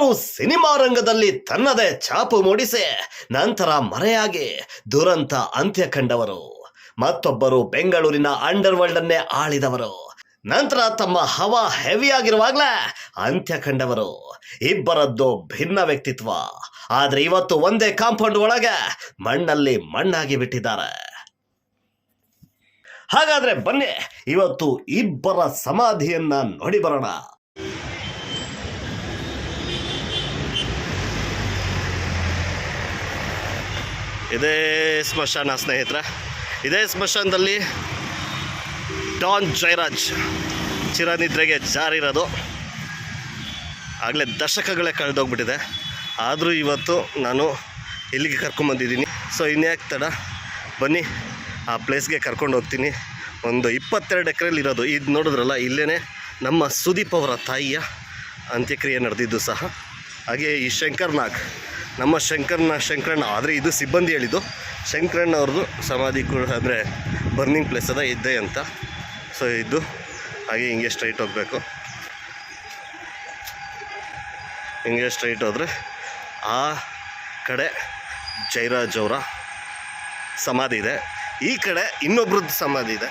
ಇಬ್ಬರು ಸಿನಿಮಾ ರಂಗದಲ್ಲಿ ತನ್ನದೇ ಛಾಪು ಮೂಡಿಸಿ ನಂತರ ಮರೆಯಾಗಿ ದುರಂತ ಅಂತ್ಯ ಕಂಡವರು ಮತ್ತೊಬ್ಬರು ಬೆಂಗಳೂರಿನ ಅಂಡರ್ ವರ್ಲ್ಡ್ ಅನ್ನೇ ಆಳಿದವರು. ನಂತರ ತಮ್ಮ ಹವಾ ಹೆವಿ ಆಗಿರುವಾಗಲೇ ಅಂತ್ಯ ಕಂಡವರು ಇಬ್ಬರದ್ದು ಭಿನ್ನ ವ್ಯಕ್ತಿತ್ವ. ಆದ್ರೆ ಇವತ್ತು ಒಂದೇ ಕಾಂಪೌಂಡ್ ಒಳಗೆ ಮಣ್ಣಲ್ಲಿ ಮಣ್ಣಾಗಿ ಬಿಟ್ಟಿದ್ದಾರೆ. ಹಾಗಾದ್ರೆ ಬನ್ನಿ, ಇವತ್ತು ಇಬ್ಬರ ಸಮಾಧಿಯನ್ನ ನೋಡಿ ಬರೋಣ. ಇದೇ ಸ್ಮಶಾನ ಸ್ನೇಹಿತರ. ಇದೇ ಸ್ಮಶಾನದಲ್ಲಿ ಡಾನ್ ಜಯರಾಜ್ ಚಿರನಿದ್ರೆಗೆ ಜಾರಿರೋದು. ಆಗಲೇ ದಶಕಗಳೇ ಕಳೆದೋಗ್ಬಿಟ್ಟಿದೆ. ಆದರೂ ಇವತ್ತು ನಾನು ಇಲ್ಲಿಗೆ ಕರ್ಕೊಂಬಂದಿದ್ದೀನಿ. ಸೊ ಇನ್ಯಾಕೆ ತಡ? ಬನ್ನಿ, ಆ ಪ್ಲೇಸ್ಗೆ ಕರ್ಕೊಂಡು ಹೋಗ್ತೀನಿ. ಒಂದು ಇಪ್ಪತ್ತೆರಡು ಎಕರೆಯಲ್ಲಿ ಇರೋದು. ಇದು ನೋಡಿದ್ರಲ್ಲ ಇಲ್ಲೇ ನಮ್ಮ ಸುದೀಪ್ ಅವರ ತಾಯಿಯ ಅಂತ್ಯಕ್ರಿಯೆ ನಡೆದಿದ್ದು ಸಹ. ಹಾಗೆ ಈ ಶಂಕರ್ ನಾಗ್ ನಮ್ಮ ಶಂಕರ್ನ, ಶಂಕರಣ್ಣ, ಆದರೆ ಇದು ಸಿಬ್ಬಂದಿ ಹೇಳಿದ್ದು. ಶಂಕರಣ್ಣ ಅವ್ರದ್ದು ಸಮಾಧಿ ಕೂಡ ಅಂದರೆ ಬರ್ನಿಂಗ್ ಪ್ಲೇಸ್ ಅದ, ಇದ್ದೆ ಅಂತ. ಸೊ ಇದು ಹಾಗೆ ಹಿಂಗೆ ಸ್ಟ್ರೈಟ್ ಹೋಗಬೇಕು. ಹಿಂಗೆ ಸ್ಟ್ರೈಟ್ ಹೋದರೆ ಆ ಕಡೆ ಜೈರಾಜ್ ಅವರ ಸಮಾಧಿ ಇದೆ. ಈ ಕಡೆ ಇನ್ನೊಬ್ರದ್ದು ಸಮಾಧಿ ಇದೆ.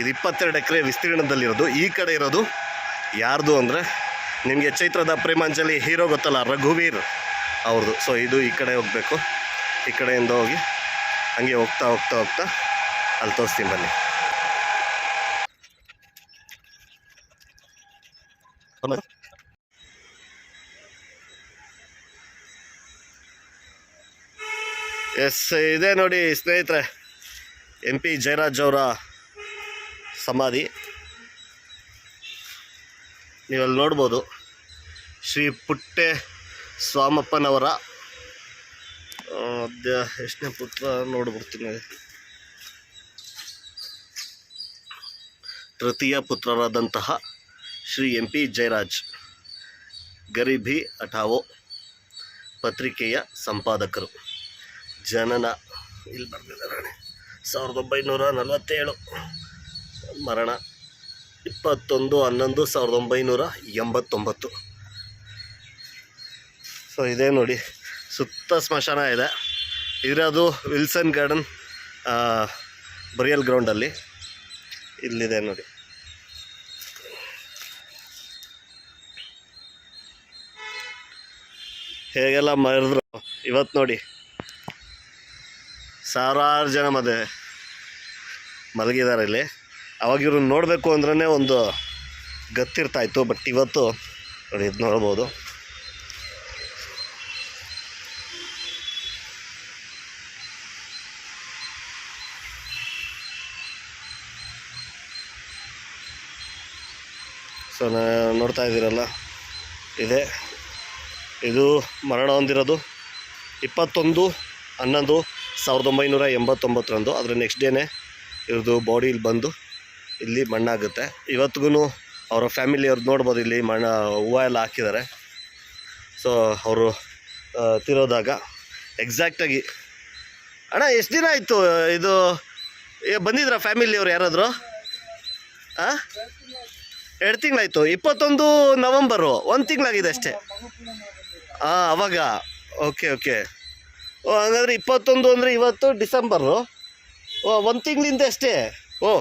ಇದು ಇಪ್ಪತ್ತೆರಡು ಎಕರೆ ವಿಸ್ತೀರ್ಣದಲ್ಲಿರೋದು. ಈ ಕಡೆ ಇರೋದು ಯಾರ್ದು ಅಂದರೆ ನಿಮಗೆ ಚೈತ್ರದ ಪ್ರೇಮಾಂಜಲಿ ಹೀರೋ ಗೊತ್ತಲ್ಲ, ರಘುವೀರ್. ಅವ್ರದ್ದು. ಸೊ ಇದು ಈ ಕಡೆ ಹೋಗಬೇಕು. ಈ ಕಡೆಯಿಂದ ಹೋಗಿ ಹಂಗೆ ಹೋಗ್ತಾ ಹೋಗ್ತಾ ಹೋಗ್ತಾ ಅಲ್ಲಿ ತೋರಿಸ್ತೀನಿ ಬನ್ನಿ. ಎಸ್ ಇದೆ ನೋಡಿ ಸ್ನೇಹಿತರೆ. ಎಂ ಪಿ ಜಯರಾಜ್ ಅವರ ಸಮಾಧಿ. ನೀವಲ್ಲಿ ನೋಡ್ಬೋದು. ಶ್ರೀ ಪುಟ್ಟೆ ಸ್ವಾಮಪ್ಪನವರ ಎಷ್ಟನೇ ಪುತ್ರ ನೋಡ್ಬಿಡ್ತೀನಿ. ತೃತೀಯ ಪುತ್ರರಾದಂತಹ ಶ್ರೀ ಎಂ ಪಿ ಜಯರಾಜ್, ಗರೀಬಿ ಅಠಾವೋ ಪತ್ರಿಕೆಯ ಸಂಪಾದಕರು. ಜನನ ಇಲ್ಲಿ ಬರೆದಿದ್ದಾರೆ ಸಾವಿರದ ಒಂಬೈನೂರ ನಲವತ್ತೇಳು, ಮರಣ ಇಪ್ಪತ್ತೊಂದು ಹನ್ನೊಂದು ಸಾವಿರದ ಒಂಬೈನೂರ ಎಂಬತ್ತೊಂಬತ್ತು. ಸೊ ಇದೇ ನೋಡಿ. ಸುತ್ತ ಸ್ಮಶಾನ ಇದೆ. ಇರೋದು ವಿಲ್ಸನ್ ಗಾರ್ಡನ್ ಬರಿಯಲ್ ಗ್ರೌಂಡಲ್ಲಿ ಇಲ್ಲಿದೆ ನೋಡಿ. ಹೇಗೆಲ್ಲ ಮರೆದ್ರು ಇವತ್ತು ನೋಡಿ. ಸಾವಿರಾರು ಜನ ಮದುವೆ ಮಲಗಿದ್ದಾರೆ ಇಲ್ಲಿ. ಅವಾಗ ಇವ್ರನ್ನ ನೋಡಬೇಕು ಅಂದ್ರೇ ಒಂದು ಗತ್ತಿರ್ತಾಯಿತ್ತು ಬಟ್ ಇವತ್ತು ನೋಡಿ ಇದು ನೋಡ್ಬೋದು. ಸೊ ನೋಡ್ತಾ ಇದ್ದೀರಲ್ಲ, ಇದೆ. ಇದು ಮರಣ ಹೊಂದಿರೋದು. ಇಪ್ಪತ್ತೊಂದು, ಹನ್ನೊಂದು, ಸಾವಿರದ ಒಂಬೈನೂರ ಎಂಬತ್ತೊಂಬತ್ತರಂದು. ಅದರ ನೆಕ್ಸ್ಟ್ ಡೇನೇ ಇವ್ರದ್ದು ಬಾಡಿ ಇಲ್ಲಿ ಬಂದು ಇಲ್ಲಿ ಮಣ್ಣಾಗುತ್ತೆ. ಇವತ್ತಿಗೂ ಅವರ ಫ್ಯಾಮಿಲಿಯವ್ರದ್ದು ನೋಡ್ಬೋದು ಇಲ್ಲಿ ಮಣ್ಣ, ಹೂವು ಎಲ್ಲ ಹಾಕಿದ್ದಾರೆ. ಸೊ ಅವರು ತಿರೋದಾಗ ಎಕ್ಸಾಕ್ಟಾಗಿ ಅಣ್ಣ, ಎಷ್ಟು ದಿನ ಆಯಿತು, ಇದು ಬಂದಿದ್ರಾ ಫ್ಯಾಮಿಲಿಯವ್ರು ಯಾರಾದರೂ? ಹಾಂ ಎರಡು ತಿಂಗಳಾಯಿತು. ಇಪ್ಪತ್ತೊಂದು ನವಂಬರು. ಒಂದು ತಿಂಗಳಾಗಿದೆ ಅಷ್ಟೇ. ಹಾಂ ಅವಾಗ. Okay okay. ಓ, ಹಾಗಾದರೆ ಇಪ್ಪತ್ತೊಂದು ಅಂದರೆ ಇವತ್ತು ಡಿಸೆಂಬರು. ಓ, ಒಂದು ತಿಂಗಳಿಂದ ಅಷ್ಟೇ. ಓ.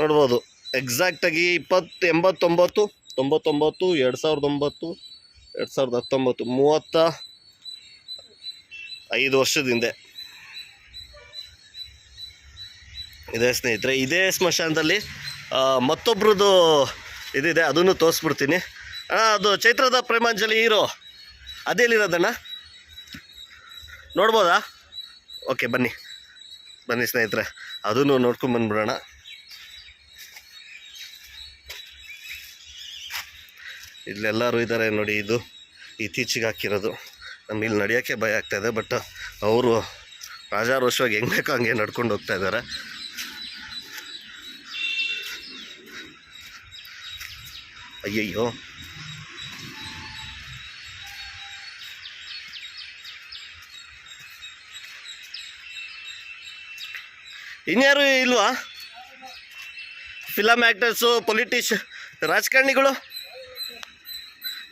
ನೋಡ್ಬೋದು. ಎಕ್ಸಾಕ್ಟಾಗಿ ಇಪ್ಪತ್ತು, ಎಂಬತ್ತೊಂಬತ್ತು, ತೊಂಬತ್ತೊಂಬತ್ತು, ಎರಡು ಸಾವಿರದ ಒಂಬತ್ತು, ಎರಡು ಸಾವಿರದ ಹತ್ತೊಂಬತ್ತು, ಮೂವತ್ತ ಐದು ವರ್ಷದ ಹಿಂದೆ ಇದೆ ಸ್ನೇಹಿತರೆ, ಇದೇ ಸ್ಮಶಾನದಲ್ಲಿ ಮತ್ತೊಬ್ರದ್ದು ಇದಿದೆ, ಅದನ್ನು ತೋರಿಸ್ಬಿಡ್ತೀನಿ. ಅದು ಚೈತ್ರದ ಪ್ರೇಮಾಂಜಲಿ ಹೀರೋ. ಅದೆಲ್ಲಿರೋದಣ್ಣ ನೋಡ್ಬೋದಾ? ಓಕೆ, ಬನ್ನಿ. ಬನ್ನಿ ಸ್ನೇಹಿತರೆ, ಅದನ್ನು ನೋಡ್ಕೊಂಡು ಬಂದ್ಬಿಡೋಣ. ಇಲ್ಲೆಲ್ಲರೂ ಇದ್ದಾರೆ ನೋಡಿ, ಇದು ಇತ್ತೀಚೆಗೆ ಹಾಕಿರೋದು. ನಮ್ಗೆ ಇಲ್ಲಿ ನಡೆಯೋಕ್ಕೆ ಭಯ ಆಗ್ತಾಯಿದೆ ಬಟ್ ಅವರು ರಾಜಾರೋಷವಾಗಿ ಹೆಂಗೆ ಬೇಕೋ ಹಂಗೆ ನಡ್ಕೊಂಡು ಹೋಗ್ತಾ ಇದ್ದಾರೆ. ಅಯ್ಯಯ್ಯೋ. ಇನ್ಯಾರು ಇಲ್ವಾ? ಫಿಲಮ್ ಆ್ಯಕ್ಟರ್ಸು ಪೊಲಿಟಿಷ್ ರಾಜಕಾರಣಿಗಳು?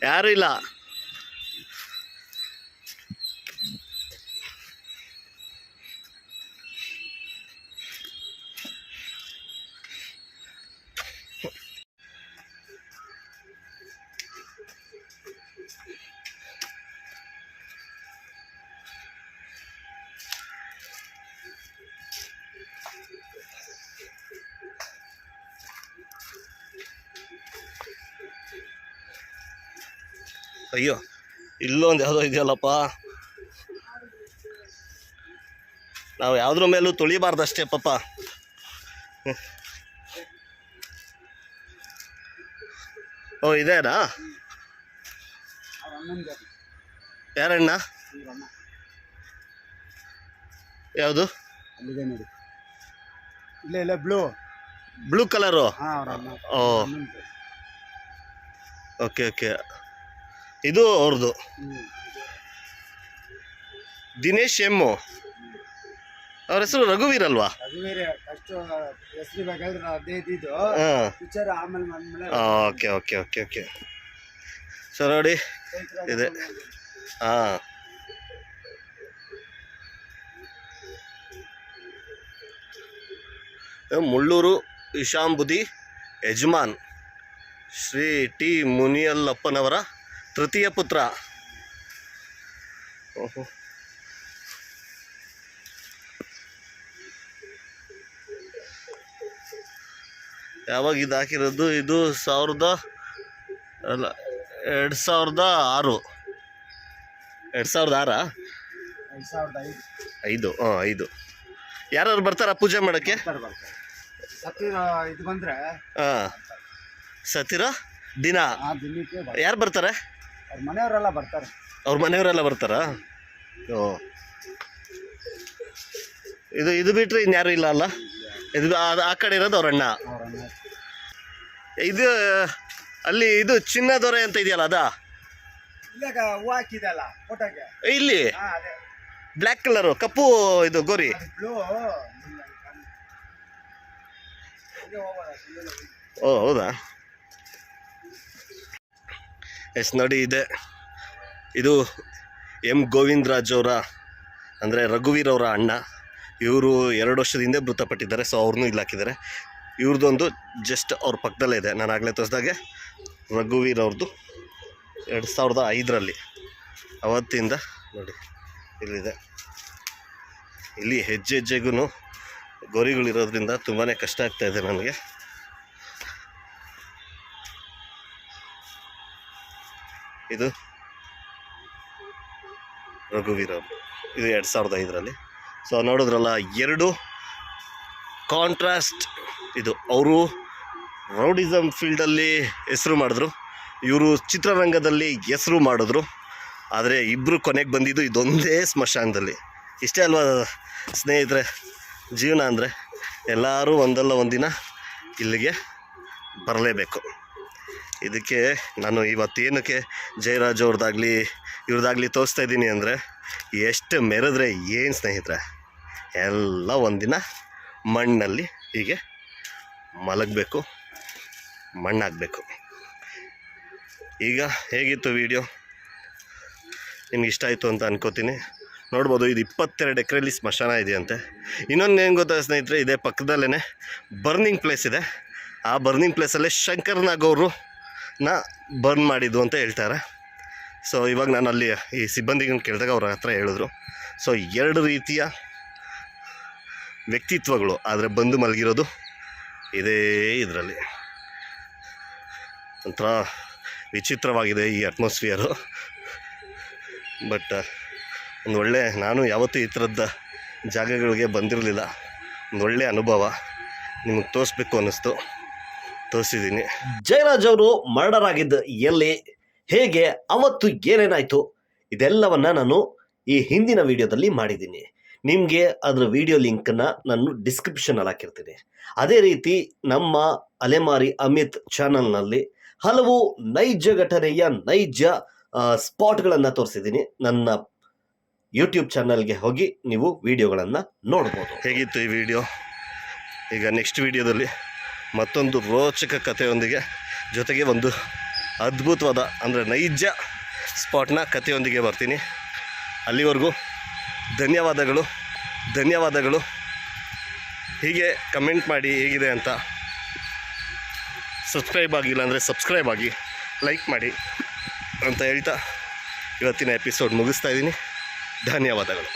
ಯಾರು ಇಲ್ಲ. ಅಯ್ಯೋ ಇಲ್ಲೊಂದು ಯಾವುದೋ ಇದೆಯಲ್ಲಪ್ಪ. ನಾವು ಯಾವುದ್ರ ಮೇಲೂ ತುಳಿಬಾರ್ದಷ್ಟೇ ಪಾಪ. ಓ ಇದೇನಾ? ಯಾರಣ್ಣ? ಯಾವುದು? ಇಲ್ಲ ಇಲ್ಲ ಬ್ಲೂ ಬ್ಲೂ ಕಲರು ಓ. ಓಕೆ ಓಕೆ ಇದು ಅವ್ರದ್ದು. ದಿನೇಶ್ ಎಮ್ಮು. ಅವ್ರ ಹೆಸರು ರಘುವೀರ್ ಅಲ್ವಾ? Okay okay okay okay so ನೋಡಿ ಇದೆ. ಹಾಂ. ಮುಳ್ಳೂರು ಇಶಾಂಬುದಿ ಯಜಮಾನ್ ಶ್ರೀ ಟಿ ಮುನಿಯಲ್ಲಪ್ಪನವರ ತೃತೀಯ ಪುತ್ರ. ಓಹೋ. ಯಾವಾಗ ಇದು ಹಾಕಿರೋದು? ಇದು ಸಾವಿರದ ಅಲ್ಲ ಎರಡು ಸಾವಿರದ ಆರು. ಎರಡು ಸಾವಿರದ ಆರಾ? ಐದು. ಹಾಂ ಐದು. ಯಾರು ಬರ್ತಾರಾ ಪೂಜೆ ಮಾಡೋಕ್ಕೆ? ಸತ್ತಿರ ಹಾಂ. ಸತಿರ ದಿನ. ಯಾರು ಬರ್ತಾರೆ? ಅವ್ರ ಮನೆಯವರೆಲ್ಲ ಬರ್ತಾರೆ. ಅವ್ರ ಮನೆಯವರೆಲ್ಲ ಬರ್ತಾರಾ? ಓ. ಇದು ಇದು ಬಿಟ್ಟರೆ ಇನ್ಯಾರು ಇಲ್ಲ ಅಲ್ಲ? ಇದು ಆ- ಆ ಕಡೆ ಇರೋದು ಅವ್ರ ಅಣ್ಣ. ಇದು ಅಲ್ಲಿ ಇದು ಚಿನ್ನ ದೊರೆ ಅಂತ ಇದೆಯಲ್ಲ ಅದಾ? ಇಲ್ಲಾಗ ಹೂವು ಹಾಕಿದಲ್ಲ ಫೋಟೋಗೆ. ಇಲ್ಲಿ? ಹಾಂ ಅದೇ. ಬ್ಲ್ಯಾಕ್ ಕಲರು ಕಪ್ಪು ಇದು ಗೋರಿ. ಬ್ಲೂ ಓ ಹೌದಾ? ಎಸ್, ನೋಡಿ ಇದೆ. ಇದು ಎಂ ಗೋವಿಂದರಾಜ್ ಅವರ, ಅಂದರೆ ರಘುವೀರ್ ಅವರ ಅಣ್ಣ. ಇವರು ಎರಡು ವರ್ಷದ ಹಿಂದೆ ಮೃತಪಟ್ಟಿದ್ದಾರೆ ಸೊ ಅವ್ರನ್ನೂ ಇಲ್ಲಿ ಹಾಕಿದ್ದಾರೆ. ಇವ್ರದ್ದೊಂದು ಜಸ್ಟ್ ಅವ್ರ ಪಕ್ಕದಲ್ಲೇ ಇದೆ. ನಾನು ಆಗಲೇ ತೋರಿಸ್ದಾಗೆ ರಘುವೀರ್ ಅವ್ರದ್ದು ಎರಡು ಸಾವಿರದ ಐದರಲ್ಲಿ. ಅವತ್ತಿಂದ ನೋಡಿ, ಇಲ್ಲಿದೆ. ಇಲ್ಲಿ ಹೆಜ್ಜೆ ಹೆಜ್ಜೆಗೂ ಗೋರಿಗಳಿರೋದ್ರಿಂದ ತುಂಬಾ ಕಷ್ಟ ಆಗ್ತಾ ಇದೆ ನನಗೆ. ಇದು ರಘುವೀರ. ಇದು ಎರಡು ಸಾವಿರದ ಐದರಲ್ಲಿ. ಸೊ ನೋಡಿದ್ರಲ್ಲ, ಎರಡು ಕಾಂಟ್ರಾಸ್ಟ್ ಇದು. ಅವರು ರೌಡಿಸಮ್ ಫೀಲ್ಡಲ್ಲಿ ಹೆಸರು ಮಾಡಿದ್ರು. ಇವರು ಚಿತ್ರರಂಗದಲ್ಲಿ ಹೆಸರು ಮಾಡಿದ್ರು. ಆದರೆ ಇಬ್ಬರು ಕೊನೆಗೆ ಬಂದಿದ್ದು ಇದೊಂದೇ ಸ್ಮಶಾನದಲ್ಲಿ. ಇಷ್ಟೇ ಅಲ್ವಾ, ಸ್ನೇಹಿತರೆ? ಜೀವನ ಅಂದರೆ ಎಲ್ಲರೂ ಒಂದಲ್ಲ ಒಂದಿನ ಇಲ್ಲಿಗೆ ಬರಲೇಬೇಕು. ಇದಕ್ಕೆ ನಾನು ಇವತ್ತೇನಕ್ಕೆ ಜಯರಾಜ್ ಅವ್ರದ್ದಾಗಲಿ, ಇವ್ರದ್ದಾಗಲಿ ತೋರಿಸ್ತಾ ಇದ್ದೀನಿ ಅಂದರೆ, ಎಷ್ಟು ಮೆರೆದ್ರೆ ಏನು ಸ್ನೇಹಿತರೆ, ಎಲ್ಲ ಒಂದಿನ ಮಣ್ಣಲ್ಲಿ ಹೀಗೆ ಮಲಗಬೇಕು, ಮಣ್ಣಾಗಬೇಕು. ಈಗ ಹೇಗಿತ್ತು ವಿಡಿಯೋ ನಿಮ್ಗೆ ಇಷ್ಟ ಆಯಿತು ಅಂತ ಅನ್ಕೋತೀನಿ. ನೋಡ್ಬೋದು ಇದು ಇಪ್ಪತ್ತೆರಡು ಎಕರೆಲಿ ಸ್ಮಶಾನ ಇದೆಯಂತೆ. ಇನ್ನೊಂದು ಏನು ಗೊತ್ತಾ ಸ್ನೇಹಿತರೆ, ಇದೇ ಪಕ್ಕದಲ್ಲೇ ಬರ್ನಿಂಗ್ ಪ್ಲೇಸ್ ಇದೆ. ಆ ಬರ್ನಿಂಗ್ ಪ್ಲೇಸಲ್ಲೇ ಶಂಕರ್ನಾಗ್ ಅವರು ನ ಬರ್ನ್ ಮಾಡಿದ್ದು ಅಂತ ಹೇಳ್ತಾರೆ. ಸೊ ಇವಾಗ ನಾನು ಅಲ್ಲಿ ಈ ಸಿಬ್ಬಂದಿಗಳನ್ನ ಕೇಳಿದಾಗ ಅವ್ರ ಹತ್ರ ಹೇಳಿದ್ರು. ಸೊ ಎರಡು ರೀತಿಯ ವ್ಯಕ್ತಿತ್ವಗಳು ಆದರೆ ಬಂದು ಮಲಗಿರೋದು ಇದೇ ಇದರಲ್ಲಿ. ಒಂಥರ ವಿಚಿತ್ರವಾಗಿದೆ ಈ ಅಟ್ಮಾಸ್ಫಿಯರು ಬಟ್ ಒಂದು ಒಳ್ಳೆ ನಾನು ಯಾವತ್ತೂ ಈ ಥರದ ಜಾಗಗಳಿಗೆ ಬಂದಿರಲಿಲ್ಲ. ಒಂದು ಒಳ್ಳೆ ಅನುಭವ ನಿಮಗೆ ತೋರಿಸ್ಬೇಕು ಅನ್ನಿಸ್ತು. ತೋರಿಸಿದ್ದೀನಿ. ಜಯರಾಜ್ ಅವರು ಮರ್ಡರ್ ಆಗಿದ್ದ ಎಲ್ಲಿ ಹೇಗೆ ಅವತ್ತು ಏನೇನಾಯಿತು ಇದೆಲ್ಲವನ್ನ ನಾನು ಈ ಹಿಂದಿನ ವಿಡಿಯೋದಲ್ಲಿ ಮಾಡಿದ್ದೀನಿ. ನಿಮಗೆ ಅದರ ವಿಡಿಯೋ ಲಿಂಕನ್ನು ನಾನು ಡಿಸ್ಕ್ರಿಪ್ಷನಲ್ಲಿ ಹಾಕಿರ್ತೀನಿ. ಅದೇ ರೀತಿ ನಮ್ಮ ಅಲೆಮಾರಿ ಅಮಿತ್ ಚಾನಲ್ನಲ್ಲಿ ಹಲವು ನೈಜ ಘಟನೆಯ ನೈಜ ಸ್ಪಾಟ್ಗಳನ್ನು ತೋರಿಸಿದ್ದೀನಿ. ನನ್ನ ಯೂಟ್ಯೂಬ್ ಚಾನಲ್ಗೆ ಹೋಗಿ ನೀವು ವಿಡಿಯೋಗಳನ್ನು ನೋಡ್ಬೋದು. ಹೇಗಿತ್ತು ಈ ವಿಡಿಯೋ? ಈಗ ನೆಕ್ಸ್ಟ್ ವಿಡಿಯೋದಲ್ಲಿ ಮತ್ತೊಂದು ರೋಚಕ ಕಥೆಯೊಂದಿಗೆ ಜೊತೆಗೆ ಒಂದು ಅದ್ಭುತವಾದ, ಅಂದರೆ ನೈಜ ಸ್ಪಾಟ್ನ ಕಥೆಯೊಂದಿಗೆ ಬರ್ತೀನಿ. ಅಲ್ಲಿವರೆಗೂ ಧನ್ಯವಾದಗಳು ಧನ್ಯವಾದಗಳು. ಹೀಗೆ ಕಮೆಂಟ್ ಮಾಡಿ ಹೇಗಿದೆ ಅಂತ ಸಬ್ಸ್ಕ್ರೈಬ್ ಆಗಿಲ್ಲ ಅಂದರೆ ಸಬ್ಸ್ಕ್ರೈಬ್ ಆಗಿ, ಲೈಕ್ ಮಾಡಿ ಅಂತ ಹೇಳ್ತಾ ಇವತ್ತಿನ ಎಪಿಸೋಡ್ ಮುಗಿಸ್ತಾ ಇದ್ದೀನಿ. ಧನ್ಯವಾದಗಳು.